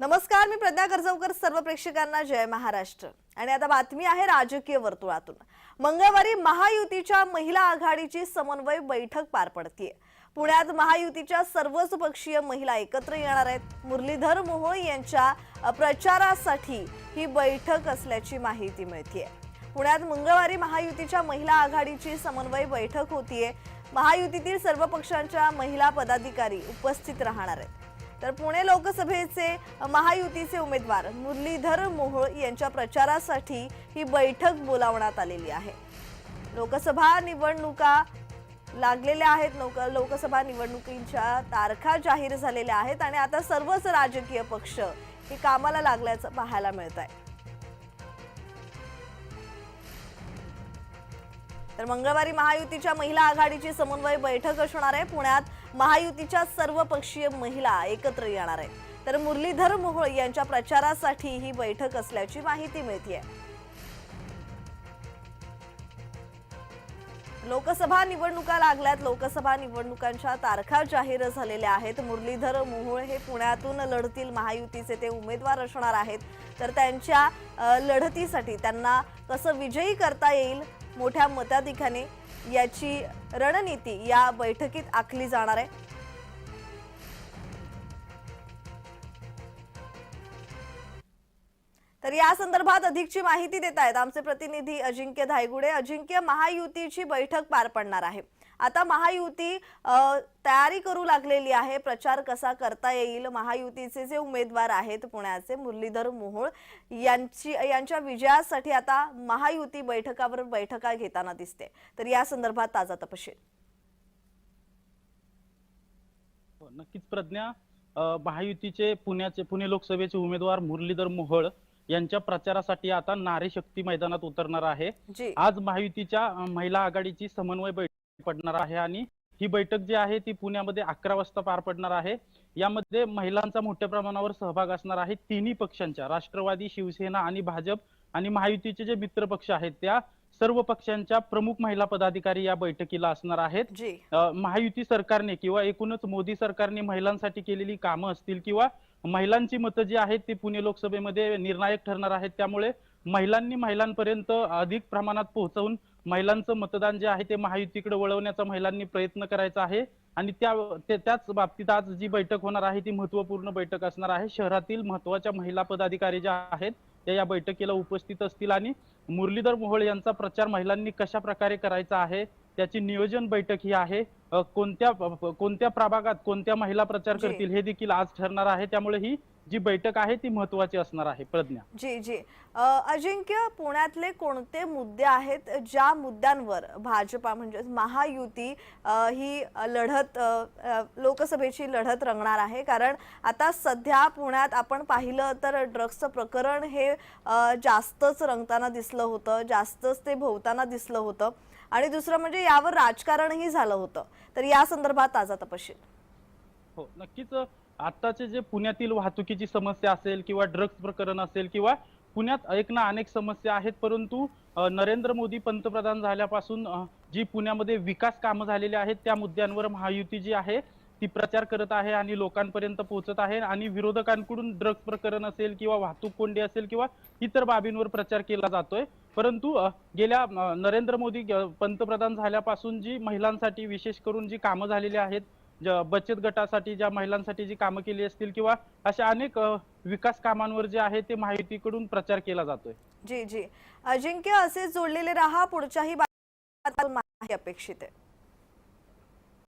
नमस्कार मी प्रज्ञा कर्जवकर सर्व प्रेक्षकांना जय महाराष्ट्र. आणि आता बातमी आहे राजकीय वर्तुळातून. मंगळवारी महायुतीच्या महिला आघाडीची समन्वय बैठक पार पडतीये. पुण्यात महायुतीच्या सर्वच पक्षीय महिला एकत्र येणार आहेत. मुरलीधर मोहोळ यांच्या प्रचारासाठी ही बैठक असल्याची माहिती मिळतीये. पुण्यात मंगळवारी महायुतीच्या महिला आघाडीची समन्वय बैठक होतीये. महायुतीतील सर्व पक्षांच्या महिला पदाधिकारी उपस्थित राहणार आहेत. तर पुणे लोकसभेचे महायुतीचे उमेदवार मुरलीधर मोहोळ यांच्या प्रचारासाठी ही बैठक बोलावण्यात आलेली आहे. लोकसभा निवडणुका लागलेल्या आहेत. लोक लोकसभा निवडणुकीच्या तारखा जाहीर झालेल्या आहेत आणि आता सर्वच राजकीय पक्ष हे कामाला लागल्याचं पाहायला मिळत आहे तर मंगळवारी महायुतीच्या महिला आघाडीची समन्वय बैठक असणार आहे. पुण्यात महायुतीच्या सर्व पक्षीय महिला एकत्र येणार आहेत. तर मुरलीधर मोहोळ यांच्या प्रचारासाठी ही बैठक असल्याची माहिती मिळते लोकसभा निवडणुका लागल्यात. लोकसभा निवडणुकांच्या तारखा जाहीर झालेल्या आहेत. मुरलीधर मोहोळ हे पुण्यातून लढतील. महायुतीचे ते उमेदवार असणार आहेत. तर त्यांच्या लढतीसाठी त्यांना कसं विजयी करता येईल? मोठ्या मताधिकाने याची रणनीती या बैठकीत आखली जाणार आहे. तर या संदर्भात अधिकची माहिती देत आहेत आमचे प्रतिनिधी अजिंक्य धायगुडे. अजिंक्य महायुतीची बैठक पार पडणार आहे. आता महायुती तयारी करू लागलेली आहे. प्रचार कसा करता येईल? महायुतीचे जे उमेदवार आहेत पुण्याचे मुरलीधर मोहोळ यांची यांच्या विजयासाठी आता महायुती बैठकावर बैठका घेताना दिसते. तर या संदर्भात ताजा तपशील. नक्कीच प्रज्ञा महायुतीचे पुण्याचे पुणे लोकसभेचे उमेदवार मुरलीधर मोहोळ यांच्या प्रचारासाठी आता नारी शक्ती मैदानात उतरणार आहे. आज महायुतीच्या महिला आघाडीची समन्वय बैठक पडणार आहे आणि ही बैठक जी आहे ती पुण्यामध्ये अकरा वाजता पार पडणार आहे. यामध्ये महिलांचा मोठ्या प्रमाणावर सहभाग असणार आहे तिन्ही पक्षांच्या राष्ट्रवादी शिवसेना आणि भाजप आणि महायुतीचे जे मित्र पक्ष आहेत त्या सर्व पक्षांच्या प्रमुख महिला पदाधिकारी या बैठकीला असणार आहेत. महायुती सरकारने किंवा एकूणच मोदी सरकारने महिलांसाठी केलेली कामं असतील किंवा महिलांची मतं जी आहेत ती पुणे लोकसभेमध्ये निर्णायक ठरणार आहेत त्यामुळे महिलांनी महिलांपर्यंत अधिक प्रमाणात पोहोचवून महिलांचं मतदान जे आहे ते महायुतीकडे वळवण्याचा महिलांनी प्रयत्न करायचा आहे. आणि त्या ते- त्याच बाबतीत आज जी बैठक होणार आहे ती महत्त्वपूर्ण बैठक असणार आहे. शहरातील महत्त्वाच्या महिला पदाधिकारी ज्या आहेत त्या या बैठकीला उपस्थित असतील. आणि मुरलीधर मोहोळ यांचा प्रचार महिलांनी कशा प्रकारे करायचा आहे त्याची नियोजन बैठक ही आहे. कोणत्या कोणत्या प्रभागात कोणत्या महिला प्रचार. करतील हे देखील आज ठरणार आहे. त्यामुळे ही जी बैठक आहे ती महत्वाची असणार आहे. प्रज्ञा. जी जी. अजिंक्य पुण्यातले कोणते मुद्दे आहेत ज्या मुद्द्यांवर भाजपा म्हणजे महायुती ही लढत लोकसभेची लढत रंगणार आहे. कारण आता सध्या पुण्यात आपण पाहिलं तर ड्रग्सचं प्रकरण हे जास्तच रंगताना दिसलं होतं. जास्तच ते भोवताना दिसलं होतं. आणि दुसरं म्हणजे यावर राजकारणही झालं होतं. तर या संदर्भात ताजा तपशील. हो नक्कीच आताचे जे पुण्यातील वाहतुकीची समस्या असेल किंवा ड्रग्ज प्रकरण असेल किंवा पुण्यात एक ना अनेक समस्या आहेत परंतु नरेंद्र मोदी पंतप्रधान झाल्यापासून जी पुण्यामध्ये विकास कामं झालेली आहेत त्या मुद्द्यांवर महायुती जी आहे ती प्रचार करत आहे आणि लोकांपर्यंत पोहोचत आहे आणि विरोधकांकडून ड्रग्ज प्रकरण असेल किंवा वाहतूक कोंडी असेल किंवा इतर बाबींवर प्रचार केला जातोय. परंतु गेल्या नरेंद्र मोदी पंतप्रधान झाल्यापासून जी महिलांसाठी विशेष करून जी कामं झालेली आहेत बचत गटासाठी ज्या महिलांसाठी जी कामं केली असतील किंवा अशा अनेक विकास कामांवर जे आहे ते माहितीकडून प्रचार केला जातोय. जी जी. अजिंक्य असे जोडलेले राहा पुढच्याही अपेक्षित आहे.